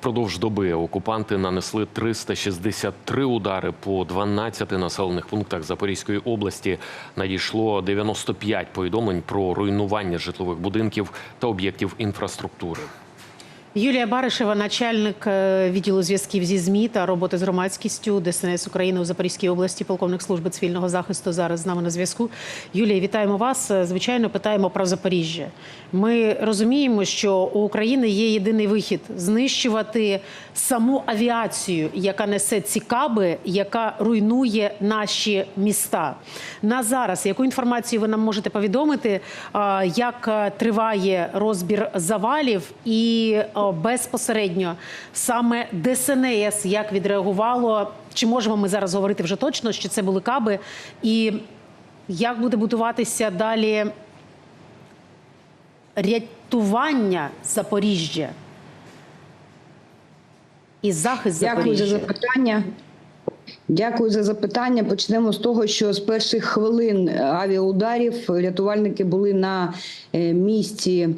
Впродовж доби окупанти нанесли 363 удари по 12 населених пунктах Запорізької області. Надійшло 95 повідомлень про руйнування житлових будинків та об'єктів інфраструктури. Юлія Баришева, начальник е, відділу зв'язків зі ЗМІ та роботи з громадськістю ДСНС України у Запорізькій області, полковник служби цивільного захисту зараз з нами на зв'язку. Юлія, вітаємо вас. Е, Звичайно, питаємо про Запоріжжя. Ми розуміємо, що у України є єдиний вихід знищувати саму авіацію, яка несе ці каби, яка руйнує наші міста. На зараз яку інформацію ви нам можете повідомити, як е, триває розбір завалів і безпосередньо саме ДСНС як відреагувало? Чи можемо ми зараз говорити вже точно, що це були каби? І як буде будуватися далі рятування Запоріжжя і захист Дякую за запитання. Дякую за запитання. Почнемо з того, що з перших хвилин авіаударів рятувальники були на е, місці е,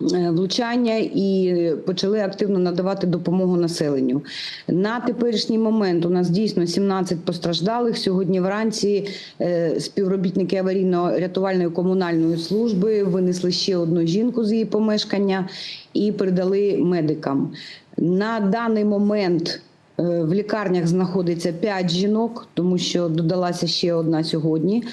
влучання і почали активно надавати допомогу населенню. На теперішній момент у нас дійсно 17 постраждалих. Сьогодні вранці е, співробітники аварійно-рятувальної комунальної служби винесли ще одну жінку з її помешкання і передали медикам. На даний момент е, в лікарнях знаходиться 5 жінок, тому що додалася ще одна сьогодні.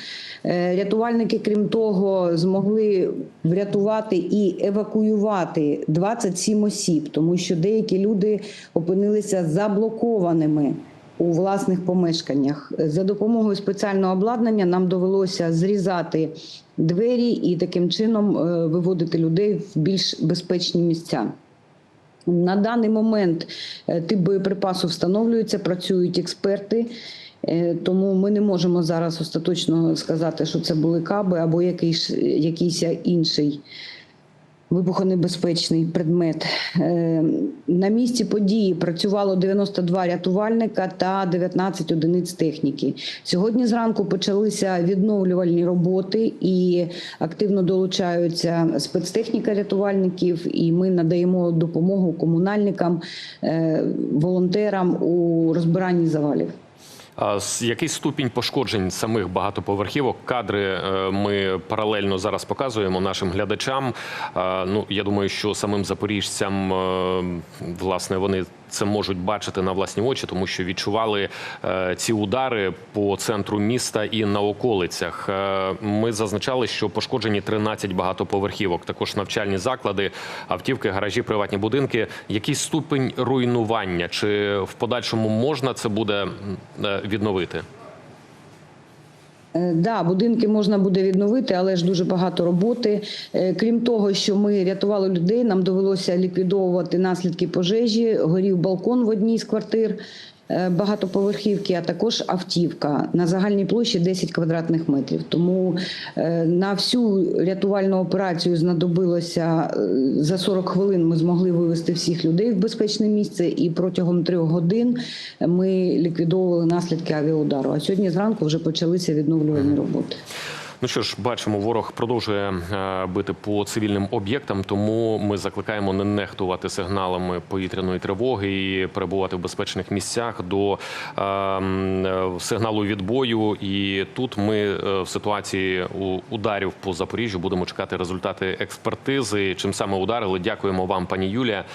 Е, Рятувальники, крім того, змогли врятувати і евакуювати 27 осіб, тому що деякі люди опинилися заблокованими у власних помешканнях. За допомогою спеціального обладнання нам довелося зрізати двері і таким чином е, виводити людей в більш безпечні місця. На даний момент е, тип боєприпасу встановлюється, працюють експерти, е, тому ми не можемо зараз остаточно сказати, що це були каби або якийсь, якийсь інший вибухонебезпечний предмет. Е, На місці події працювало 92 рятувальника та 19 одиниць техніки. Сьогодні зранку почалися відновлювальні роботи і активно долучаються спецтехніка рятувальників. І ми надаємо допомогу комунальникам, е, волонтерам у розбиранні завалів. Який ступінь пошкоджень самих багатоповерхівок? Кадри е, ми паралельно зараз показуємо нашим глядачам. Ну я думаю, що самим запоріжцям е, власне вони це можуть бачити на власні очі, тому що відчували е, ці удари по центру міста і на околицях. Е, Ми зазначали, що пошкоджені 13 багатоповерхівок, також навчальні заклади, автівки, гаражі, приватні будинки. Який ступень руйнування? Чи в подальшому можна це буде е, відновити? Е, Да, будинки можна буде відновити, але ж дуже багато роботи. Е, Крім того, що ми рятували людей, нам довелося ліквідовувати наслідки пожежі. Горів балкон в одній з квартир багатоповерхівки, а також автівка на загальній площі 10 квадратних метрів. Тому е, на всю рятувальну операцію знадобилося е, за 40 хвилин. Ми змогли вивести всіх людей в безпечне місце, і протягом трьох годин ми ліквідовували наслідки авіаудару. А сьогодні зранку вже почалися відновлювальні роботи. Ну що ж, бачимо, ворог продовжує е, бити по цивільним об'єктам, тому ми закликаємо не нехтувати сигналами повітряної тривоги і перебувати в безпечних місцях до е, е, сигналу відбою. І тут ми в ситуації ударів по Запоріжжю будемо чекати результати експертизи. Чим саме ударили? Дякуємо вам, пані Юлія,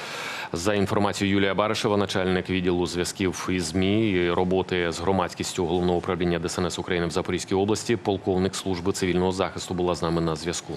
за інформацію. Юлія Баришева, начальник відділу зв'язків із ЗМІ роботи з громадськістю головного управління ДСНС України в Запорізькій області, полковник служби цивільного захисту була з нами на зв'язку.